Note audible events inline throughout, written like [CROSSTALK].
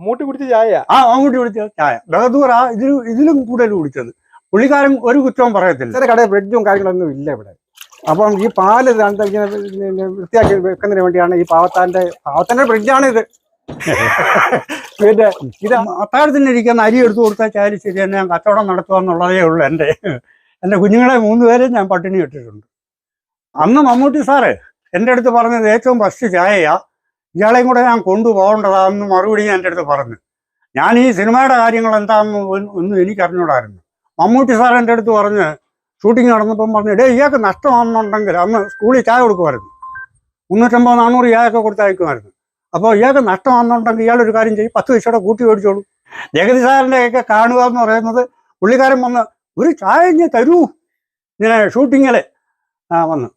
മമ്മൂട്ടി കുടിച്ച ചായ ആ അങ്ങോട്ട് കുടിച്ച ചായ. ബഹദൂർ ആ ഇതിലും ഇതിലും കൂടുതൽ കുടിച്ചത്. പുള്ളിക്കാരൻ ഒരു കുറ്റവും പറയത്തില്ല. ചില കടയിൽ ബ്രെഡും കാര്യങ്ങളൊന്നും ഇല്ല ഇവിടെ. അപ്പം ഈ പാൽ ഇങ്ങനെ വൃത്തിയാക്കി വെക്കുന്നതിന് വേണ്ടിയാണ് ഈ പാവത്താന്റെ പാവത്താന്റെ ബ്രിഡ്ജാണ് ഇത്. [LAUGHS] പിന്നെ ഇത് അത്താഴത്തിന് ഇരിക്കുന്ന അരി എടുത്തു കൊടുത്താൽ ചായ ശരി തന്നെ ഞാൻ കച്ചവടം നടത്തുക എന്നുള്ളതേ ഉള്ളൂ എന്റെ. എന്റെ കുഞ്ഞുങ്ങളെ മൂന്ന് പേരെയും ഞാൻ പട്ടിണി ഇട്ടിട്ടുണ്ട്. അന്ന് മമ്മൂട്ടി സാറ് എന്റെ അടുത്ത് പറഞ്ഞത് ഏറ്റവും ഫസ്റ്റ് ചായയാ. ഇയാളെയും കൂടെ ഞാൻ കൊണ്ടുപോകേണ്ടതാണെന്ന് മറുപടി എന്റെ അടുത്ത് പറഞ്ഞു. ഞാൻ ഈ സിനിമയുടെ കാര്യങ്ങൾ എന്താണെന്ന് ഒന്നും- എനിക്കറിഞ്ഞൂടായിരുന്നു. മമ്മൂട്ടി സാർ എന്റെ അടുത്ത് പറഞ്ഞ് ഷൂട്ടിംഗ് നടന്നപ്പം പറഞ്ഞു ഡേ ഇയാൾക്ക് നഷ്ടമാണെന്നുണ്ടെങ്കിൽ അന്ന് സ്കൂളിൽ ചായ കൊടുക്കുമായിരുന്നു. മുന്നൂറ്റമ്പത് നാനൂറ് ചായയൊക്കെ കൊടുത്തയക്കുമായിരുന്നു. അപ്പോൾ ഇയാൾക്ക് നഷ്ടമാണെന്നുണ്ടെങ്കിൽ ഇയാളൊരു കാര്യം ചെയ്യും പത്ത് പൈസയുടെ കൂട്ടി മേടിച്ചോളൂ. ജഗതി സാറിന്റെയൊക്കെ കാണുക എന്ന് പറയുന്നത് പുള്ളിക്കാരൻ വന്ന് ഒരു ചായ ഇഞ്ഞ് തരൂ. ഇങ്ങനെ ഷൂട്ടിങ്ങിൽ വന്ന്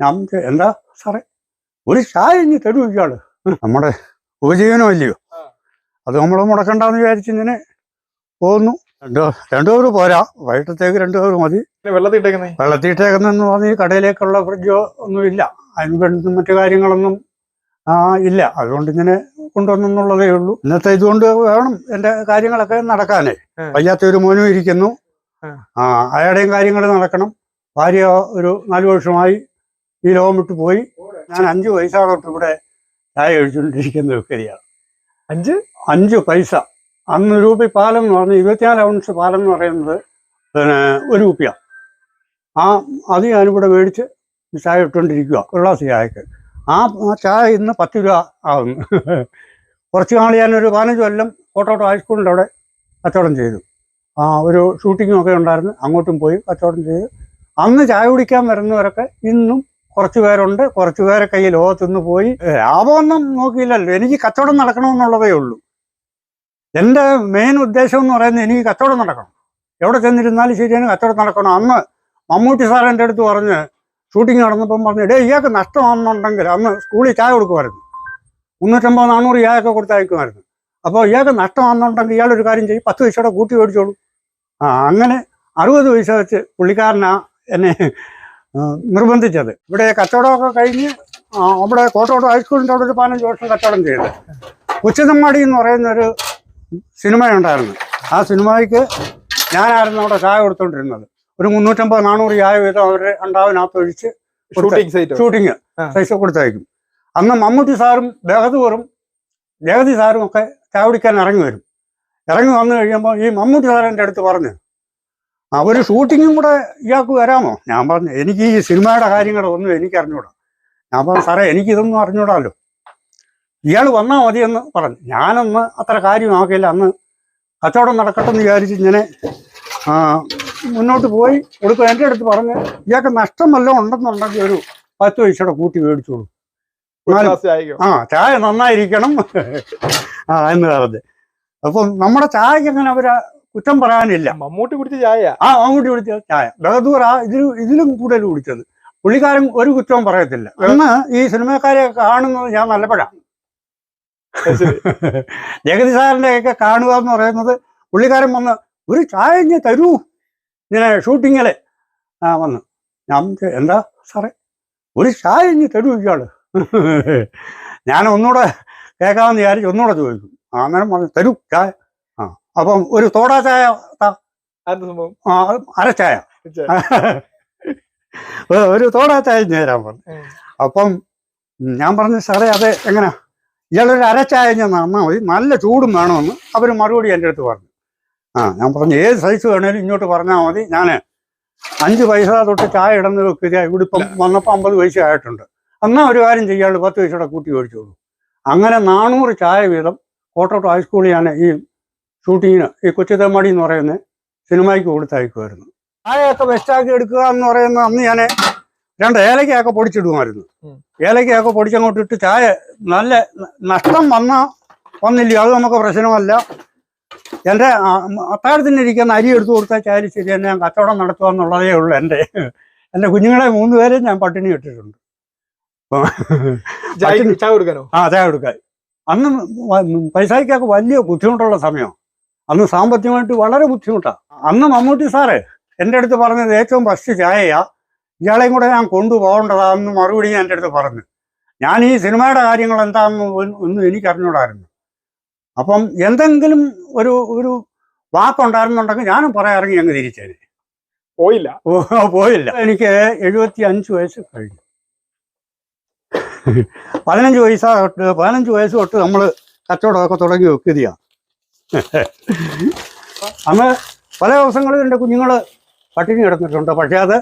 ഞാൻ എന്താ സാറേ? ഒരു ചായ ഇഞ്ഞ് തരൂ ഇയാൾ. നമ്മുടെ ഉപജീവനം അല്ലയോ? അത് നമ്മൾ മുടക്കണ്ടെന്ന് വിചാരിച്ച് ഇങ്ങനെ പോകുന്നു. രണ്ടു രണ്ടു പേര്. പോരാ വൈകിട്ടത്തേക്ക് രണ്ടു പേര് മതി. പിന്നെ വെള്ളത്തിട്ടേക്കുന്നെന്ന് പറഞ്ഞ് കടയിലേക്കുള്ള ഫ്രിഡ്ജോ ഒന്നുമില്ല. അതിന് മറ്റു കാര്യങ്ങളൊന്നും ആ ഇല്ല. അതുകൊണ്ട് ഇങ്ങനെ കൊണ്ടുവന്നെന്നുള്ളതേ ഉള്ളൂ. ഇന്നത്തെ ഇതുകൊണ്ട് വേണം എന്റെ കാര്യങ്ങളൊക്കെ നടക്കാനേ. വയ്യാത്ത ഒരു മോനും ഇരിക്കുന്നു. ആ. അയാളുടെയും കാര്യങ്ങൾ നടക്കണം. ഭാര്യ ഒരു നാലു വർഷമായി ഈ ലോകം വിട്ടു പോയി. ഞാൻ അഞ്ച് വയസ്സാകട്ടെ ഇവിടെ ചായ കഴിച്ചുകൊണ്ടിരിക്കുന്ന വ്യക്തിയാണ് അഞ്ച്? അഞ്ച് പൈസ. അന്ന് രൂപ പാലം എന്ന് പറഞ്ഞാൽ ഇരുപത്തിനാല് ഔൺസ് പാലം എന്ന് പറയുന്നത് പിന്നെ ഒരു രൂപയാണ് ആ അത് ഞാനിവിടെ മേടിച്ച് ചായ ഇട്ടുകൊണ്ടിരിക്കുക ഒരു ഗ്ലാസ് ചായക്ക്. ആ ആ ചായ ഇന്ന് പത്ത് രൂപ ആവുന്നു. കുറച്ച് നാൾ ഞാനൊരു പതിനഞ്ച് കൊല്ലം കോട്ടോട്ട് ഹൈസ്കൂളിന്റെ അവിടെ കച്ചവടം ചെയ്തു. ആ ഒരു ഷൂട്ടിങ്ങും ഒക്കെ ഉണ്ടായിരുന്നു അങ്ങോട്ടും പോയി കച്ചവടം ചെയ്തു. അന്ന് ചായ കുടിക്കാൻ വരുന്നവരൊക്കെ ഇന്നും കുറച്ച് പേരുണ്ട് കുറച്ചു പേരെ കയ്യിൽ ലോകത്തുനിന്ന് പോയി. ലാഭമൊന്നും നോക്കിയില്ലല്ലോ. എനിക്ക് കച്ചവടം നടക്കണമെന്നുള്ളതേ ഉള്ളൂ. എന്റെ മെയിൻ ഉദ്ദേശം എന്ന് പറയുന്നത് എനിക്ക് കച്ചവടം നടക്കണം. എവിടെ ചെന്നിരുന്നാലും ശരിയാണ് കച്ചവടം നടക്കണം. അന്ന് മമ്മൂട്ടി സാർ എന്റെ അടുത്ത് പറഞ്ഞ് ഷൂട്ടിംഗ് നടന്നപ്പം പറഞ്ഞു ഡേ ഇയാൾക്ക് നഷ്ടമാണെന്നുണ്ടെങ്കിൽ അന്ന് സ്കൂളിൽ ചായ കൊടുക്കുമായിരുന്നു. മുന്നൂറ്റമ്പത് നാനൂറ് ഇയാൾക്ക് കൊടുത്തയക്കുമായിരുന്നു അപ്പോൾ ഇയാൾക്ക് നഷ്ടമാണെന്നുണ്ടെങ്കിൽ ഇയാളൊരു കാര്യം ചെയ്യും. പത്ത് പൈസയുടെ കൂട്ടി മേടിച്ചോളൂ. ആ അങ്ങനെ അറുപത് പൈസ വെച്ച് പുള്ളിക്കാരനാ എന്നെ നിർബന്ധിച്ചത്. ഇവിടെ കച്ചവടമൊക്കെ കഴിഞ്ഞ് അവിടെ കോട്ടോട്ട് ഹൈസ്കൂളിന്റെ അവിടെ ഒരു പതിനഞ്ച് വർഷം കച്ചവടം ചെയ്ത്. ഉച്ചതമ്മാടി എന്ന് പറയുന്ന ഒരു സിനിമയുണ്ടായിരുന്നു. ആ സിനിമയ്ക്ക് ഞാനായിരുന്നു അവിടെ ചായ കൊടുത്തോണ്ടിരുന്നത്. ഒരു മുന്നൂറ്റമ്പത് നാനൂറ് ചായ വീതം അവർ ഉണ്ടാവിനകത്ത് ഒഴിച്ച് ഷൂട്ടിങ്. പൈസ കൊടുത്തയക്കും. അന്ന് മമ്മൂട്ടി സാറും ബഹദൂറും ജഗതി സാറും ഒക്കെ ചായ കുടിക്കാൻ ഇറങ്ങി വരും. ഇറങ്ങി വന്നു കഴിയുമ്പോൾ ഈ മമ്മൂട്ടി സാറിന്റെ അടുത്ത് പറഞ്ഞു ആ ഒരു ഷൂട്ടിങ്ങും കൂടെ ഇയാൾക്ക് വരാമോ? ഞാൻ പറഞ്ഞു എനിക്ക് ഈ സിനിമയുടെ കാര്യങ്ങളൊന്നും എനിക്ക് അറിഞ്ഞൂടാ ഞാൻ പറഞ്ഞു സാറേ എനിക്കിതൊന്നും അറിഞ്ഞൂടാലോ ഇയാൾ വന്നാൽ മതിയെന്ന് പറഞ്ഞു. ഞാനൊന്ന് അത്ര കാര്യമാക്കിയില്ല. അന്ന് കച്ചവടം നടക്കട്ടെ എന്ന് വിചാരിച്ച് ഇങ്ങനെ മുന്നോട്ട് പോയി. കൊടുക്കും എന്റെ അടുത്ത് പറഞ്ഞ് ഇയാൾക്ക് നഷ്ടം വല്ലതും ഉണ്ടെന്നുണ്ടെങ്കിൽ ഒരു പത്ത് പൈസയുടെ കൂട്ടി മേടിച്ചോളൂ. ആ ചായ നന്നായിരിക്കണം. ആ എന്ന് പറഞ്ഞത് അപ്പം നമ്മുടെ ചായക്ക് അങ്ങനെ അവർ കുറ്റം പറയാനില്ല. മമ്മൂട്ടി കുടിച്ച ചായ ആ മമ്മൂട്ടി കുടിച്ച ചായ. ബഹദൂർ ആ ഇതിലും ഇതിലും കൂടുതൽ കുടിച്ചത്. പുള്ളിക്കാരൻ ഒരു കുറ്റവും പറയത്തില്ല. അന്ന് ഈ സിനിമക്കാരെ കാണുന്നത് ഞാൻ നല്ലപ്പോഴാണ് [LAUGHS] ജഗതി സാറിന്റെ ഒക്കെ കാണുക എന്ന് പറയുന്നത് പുള്ളിക്കാരൻ വന്ന് ഒരു ചായ ഇഞ്ഞ് തരൂ. ഇങ്ങനെ ഷൂട്ടിങ്ങിൽ. ആ വന്ന്. ഞാൻ എന്താ സാറേ? ഒരു ചായ ഇഞ്ഞ് തരൂ ഇയാൾ. [LAUGHS] ഞാൻ ഒന്നുകൂടെ കേൾക്കാമെന്ന് വിചാരിച്ചു ഒന്നുകൂടെ ചോദിക്കും അന്നേരം പറഞ്ഞു തരൂ ചായ. അപ്പം ഒരു തോടാ ചായ അര ചായ. ഒരു- തോടാ ചായ ചേരാൻ തരാൻ പറഞ്ഞു. അപ്പം ഞാൻ പറഞ്ഞു സാറേ അത് എങ്ങനെ? ഇയാളൊരു അരച്ചായ ഞാൻ നന്നാ മതി. നല്ല ചൂടും വേണമെന്ന് അവർ മറുപടി എന്റെ അടുത്ത് പറഞ്ഞു. ആ ഞാൻ പറഞ്ഞു ഏത് സൈസ് വേണേലും ഇങ്ങോട്ട് പറഞ്ഞാൽ മതി. ഞാൻ അഞ്ച് പൈസ തൊട്ട് ചായ ഇടന്ന് വെക്കുക. ഇവിടെ ഇപ്പം വന്നപ്പോൾ അമ്പത് പൈസ ആയിട്ടുണ്ട്. എന്നാൽ ഒരു കാര്യം ചെയ്യാണ്ട് പത്ത് പൈസയുടെ കൂട്ടി മേടിച്ചോളൂ. അങ്ങനെ നാനൂറ് ചായ വീതം കോട്ടോട്ട് ഹൈസ്കൂളിൽ ഞാൻ ഈ ഷൂട്ടിങ്ങിന് ഈ കൊച്ചുതേമാടി എന്ന് പറയുന്ന സിനിമയ്ക്ക് കൊടുത്തയക്കുമായിരുന്നു. ചായയൊക്കെ വെസ്റ്റാക്കി എടുക്കുക എന്ന് പറയുന്ന അന്ന് ഞാൻ രണ്ട് ഏലക്കയൊക്കെ പൊടിച്ചിടുമായിരുന്നു. ഏലക്കയൊക്കെ പൊടിച്ചങ്ങോട്ട് ഇട്ട് ചായ നല്ല നഷ്ടം വന്ന വന്നില്ല അത് നമുക്ക് പ്രശ്നമല്ല. എന്റെ അത്താഴത്തിനിരിക്കുന്ന അരി എടുത്തു കൊടുത്താൽ ചായ ശരി തന്നെ ഞാൻ കച്ചവടം നടത്തുക എന്നുള്ളതേ ഉള്ളൂ എന്റെ. എന്റെ കുഞ്ഞുങ്ങളെ മൂന്ന് പേരെയും ഞാൻ പട്ടിണി ഇട്ടിട്ടുണ്ട്. ചായ ചായ കൊടുക്കാനോ? ആ ചായ കൊടുക്കാൻ. അന്ന് പൈസയ്ക്കൊക്കെ വലിയ ബുദ്ധിമുട്ടുള്ള സമയം. അന്ന് സാമ്പത്തികമായിട്ട് വളരെ ബുദ്ധിമുട്ടാണ് അന്ന് മമ്മൂട്ടി സാറ് എന്റെ അടുത്ത് പറഞ്ഞത് ഏറ്റവും ഫസ്റ്റ് ചായയാ. ഇയാളെയും കൂടെ ഞാൻ കൊണ്ടുപോകേണ്ടതാന്ന് മറുപടി ഞാൻ എന്റെ അടുത്ത് പറഞ്ഞു. ഞാൻ ഈ സിനിമയുടെ കാര്യങ്ങൾ എന്താണെന്ന് ഒന്നും എനിക്കറിഞ്ഞൂടായിരുന്നു അപ്പം എന്തെങ്കിലും ഒരു ഒരു വാക്കുണ്ടായിരുന്നുണ്ടെങ്കിൽ ഞാനും പറയാൻ ഇറങ്ങി അങ്ങ് തിരിച്ചേനെ. പോയില്ല. പോയില്ല. എനിക്ക് എഴുപത്തി അഞ്ച് വയസ്സ് കഴിഞ്ഞു. പതിനഞ്ച് വയസ്സാ തൊട്ട് പതിനഞ്ച് വയസ്സ് തൊട്ട് നമ്മൾ കച്ചവടമൊക്കെ തുടങ്ങി വെക്കുകയാണ്. [LAUGHS] അന്ന് പല ദിവസങ്ങളിൽ എന്റെ കുഞ്ഞുങ്ങൾ പട്ടിണി കിടന്നിട്ടുണ്ട്. പക്ഷെ അത്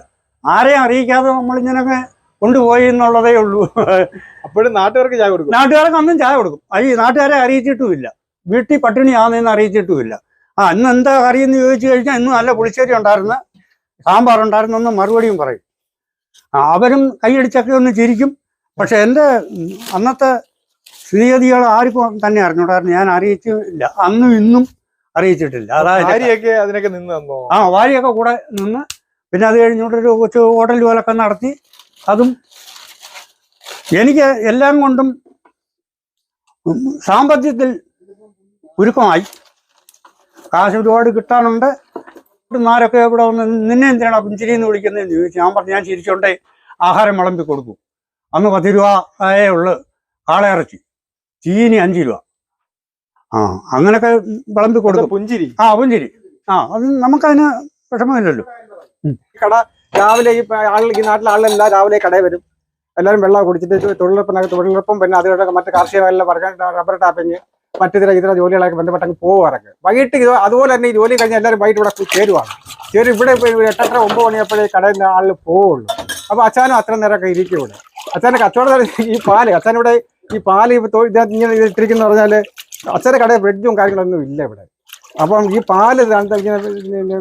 ആരെയും അറിയിക്കാതെ നമ്മളിങ്ങനൊക്കെ കൊണ്ടുപോയി എന്നുള്ളതേ ഉള്ളൂ. [LAUGHS] അപ്പോഴും നാട്ടുകാർക്ക് ചായ കൊടുക്കും. നാട്ടുകാർക്ക് അന്നും ചായ കൊടുക്കും. അയ്യ ഈ നാട്ടുകാരെ അറിയിച്ചിട്ടുമില്ല. വീട്ടിൽ പട്ടിണിയാണെന്ന് അറിയിച്ചിട്ടുമില്ല. ആ അന്ന് എന്താ കറിയെന്ന് ചോദിച്ചു കഴിഞ്ഞാൽ ഇന്ന് നല്ല പുളിശ്ശേരി ഉണ്ടായിരുന്നു. സാമ്പാർ ഉണ്ടായിരുന്നെന്ന് മറുപടിയും പറയും. അവരും കൈയടിച്ചൊക്കെ ഒന്ന് ചിരിക്കും. പക്ഷെ എന്റെ അന്നത്തെ സ്ഥിതിഗതികൾ ആർക്കും തന്നെ അറിഞ്ഞൂടായിരുന്നു ഞാൻ അറിയിച്ചില്ല അന്നും ഇന്നും അറിയിച്ചിട്ടില്ല. അതായത് അതിനൊക്കെ നിന്ന് തന്നോ? ആ വാരിയൊക്കെ കൂടെ നിന്ന്. പിന്നെ അത് ഒരു കൊച്ചു ഹോട്ടൽ പോലൊക്കെ നടത്തി. അതും എനിക്ക് എല്ലാം കൊണ്ടും സാമ്പത്തികത്തിൽ ഒരുക്കമായി കാശ് ഒരുപാട് കിട്ടാനുണ്ട്. നാരൊക്കെ ഇവിടെ വന്ന് നിന്നെ എന്തിനാണ് പുഞ്ചിരി എന്ന് വിളിക്കുന്നതെന്ന് ചോദിച്ചു ഞാൻ പറഞ്ഞു ഞാൻ ചിരിച്ചോണ്ടേ ആഹാരം വിളമ്പി കൊടുക്കും. അന്ന് പത്ത് രൂപ ആയേ ഉള്ളു. കാളയിറച്ചി. ചീനി അഞ്ച് രൂപ. ആ അങ്ങനൊക്കെ വിളമ്പി കൊടുക്കും. പുഞ്ചിരി. ആ പുഞ്ചിരി. ആ അത് നമുക്കതിന് വിഷമമില്ലല്ലോ. കട രാവിലെ ഈ ആൾ ഈ നാട്ടിലെ ആളെല്ലാം രാവിലെ കടയിൽ വരും. എല്ലാവരും വെള്ളം കുടിച്ചിട്ട് തൊഴിലുറപ്പിനകത്ത് തൊഴിലുറപ്പും പിന്നെ അതിലൊക്കെ മറ്റ് കാർഷിക മേഖല പറഞ്ഞ റബ്ബർ ടാപ്പിങ് മറ്റു ചില ഇതര ജോലികളൊക്കെ ബന്ധപ്പെട്ട് അങ്ങ് പോവാറൊക്കെ വൈകിട്ട് ഇത് അതുപോലെ തന്നെ ഈ ജോലി കഴിഞ്ഞ് എല്ലാവരും വൈകിട്ട് ഇവിടെ ചേരുവാണ്. ചേരും ഇവിടെ എട്ടെട്ടര ഒമ്പത് മണിയപ്പോഴേ കടയിൽ നിന്ന് ആളിൽ പോവുള്ളൂ. അപ്പൊ അച്ഛനും അത്ര നേരമൊക്കെ ഇരിക്കും ഇവിടെ. അച്ഛന്റെ കച്ചവടം ഈ പാൽ അച്ഛൻ ഇവിടെ ഈ പാൽ ഇതിനകത്ത് ഇങ്ങനെ ഇട്ടിരിക്കുന്ന പറഞ്ഞാൽ അച്ഛന്റെ കടയിൽ ബ്രെഡും കാര്യങ്ങളൊന്നും ഇല്ല ഇവിടെ. അപ്പം ഈ പാൽ ഇങ്ങനെ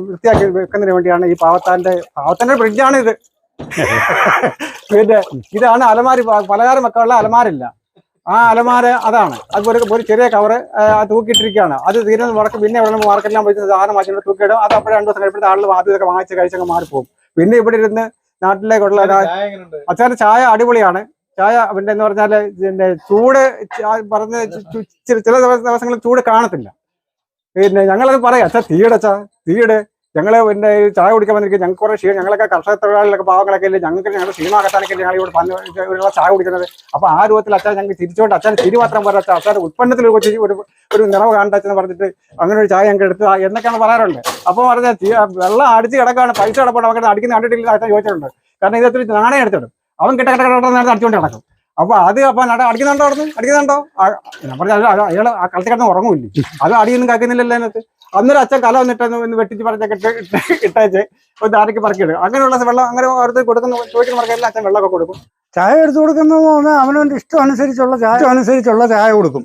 വൃത്തിയാക്കി വെക്കുന്നതിന് വേണ്ടിയാണ് ഈ പാവത്താന്റെ പാവത്താന്റെ ബ്രിഡ്ജാണ് ഇത്. പിന്നെ ഇതാണ് അലമാരി പലഹാരം വെക്കാനുള്ള അലമാരില്ല. ആ അലമാര അതാണ്. അത് ഒരു ഒരു ചെറിയ കവറ് തൂക്കിയിട്ടിരിക്കുകയാണ്. അത് തീരുന്ന മുടക്ക് പിന്നെ ഇവിടെ മാർക്കറ്റിലാണ് പോയി സാധനം വാങ്ങിച്ചിട്ട് തൂക്കിയിടും. അത് അപ്പോഴേ രണ്ടു ദിവസം കഴിയുമ്പോഴത്തെ ആളുകൾ ആദ്യം ഇതൊക്കെ വാങ്ങിച്ച് കഴിച്ചങ്ങ് മാറിപ്പോകും. പിന്നെ ഇവിടെ ഇരുന്ന് നാട്ടിലേക്കുള്ള അച്ഛന്റെ ചായ അടിപൊളിയാണ്. ചായ അവന്റെ എന്ന് ഇതിന്റെ ചൂട് പറഞ്ഞ ചില ചില ദിവസ- ദിവസങ്ങളിൽ ചൂട് കാണത്തില്ല. പിന്നെ ഞങ്ങളത് പറയാം. അച്ഛാ തീയുടെ അച്ഛാ തീയുടെ. ഞങ്ങൾ പിന്നെ ചായ കുടിക്കാൻ വന്നിരിക്കും ഞങ്ങൾക്ക് കുറെ ക്ഷീണം. ഞങ്ങളൊക്കെ കർഷക തൊഴിലാളികളൊക്കെ പാവങ്ങളൊക്കെ ഇല്ലേ ഞങ്ങൾക്ക് ഞങ്ങളുടെ ക്ഷീണം അകത്താനൊക്കെ ഞങ്ങൾ ഇവിടെ പറഞ്ഞു ചായ കുടിക്കുന്നത്? അപ്പൊ ആ രൂപത്തിൽ അച്ഛൻ ഞങ്ങൾക്ക് തിരിച്ചുകൊണ്ട് അച്ഛൻ തിരി മാത്രം പറഞ്ഞ അച്ഛാ അച്ഛന്റെ ഉൽപ്പന്നത്തിൽ ഒരു ഒരു ഒരു നിറവ് കാണട്ടെന്ന് പറഞ്ഞിട്ട് അങ്ങനെ ഒരു ചായ ഞങ്ങൾക്ക് എടുത്ത് എന്നൊക്കെയാണ് പറയാറുണ്ട് അപ്പൊ പറഞ്ഞാൽ വെള്ളം അടിച്ച് കിടക്കാണ്. പൈസ കിടപ്പാണ് അവർക്ക് അടിക്കുന്ന കണ്ടിട്ടില്ല അച്ഛൻ ചോദിച്ചിട്ടുണ്ട്. കാരണം ഇതൊരു നാണയം എടുത്തിടും. അവൻ കിട്ട കിട്ട കിട്ട നേരത്തെ അടിച്ചുകൊണ്ട് കിടക്കും അപ്പൊ അത് അപ്പൊ നട അടിക്കുന്നുണ്ടോ അവിടെ അടിക്കുന്നുണ്ടോ? ഞാൻ പറഞ്ഞ അയാൾ ആ കളത്തിൽ കിടന്ന് ഉറങ്ങൂല്ലേ അത് അടിയൊന്നും കാക്കുന്നില്ലല്ലോ അതിനകത്ത്. അന്നേരം അച്ഛൻ കല വന്നിട്ട് ഒന്ന് വെട്ടിച്ച് പറഞ്ഞൊക്കെ ഇട്ടേച്ച് ഒരു ആരൊക്കെ പറക്കിയിടും അങ്ങനെയുള്ള വെള്ളം അങ്ങനെ ഓരോരുത്തർ കൊടുക്കുന്ന ചോദിക്കുന്ന പറക്കെല്ലാം അച്ഛൻ വെള്ളമൊക്കെ കൊടുക്കും. ചായ എടുത്തു കൊടുക്കുന്നതെന്ന് പറഞ്ഞാൽ അവനവന്റെ ഇഷ്ടം അനുസരിച്ചുള്ള ചായ അനുസരിച്ചുള്ള ചായ കൊടുക്കും.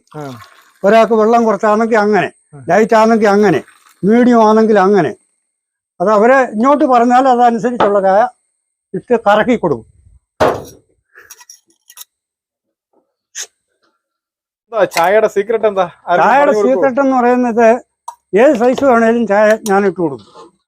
ഒരാൾക്ക് വെള്ളം കുറച്ചാണെങ്കിൽ അങ്ങനെ ലൈറ്റ് ആണെങ്കിൽ അങ്ങനെ മീഡിയം ആണെങ്കിൽ അങ്ങനെ. അത് അവരെ ഇങ്ങോട്ട് പറഞ്ഞാൽ അതനുസരിച്ചുള്ള ചായ ഇട്ട് കറക്കി കൊടുക്കും എന്താ ചായയുടെ സീക്രട്ട് എന്താ? ചായയുടെ സീക്രട്ട് എന്ന് പറയുന്നത് ഏത് സൈസ് വേണേലും ചായ ഞാൻ ഇട്ട് കൊടുക്കും.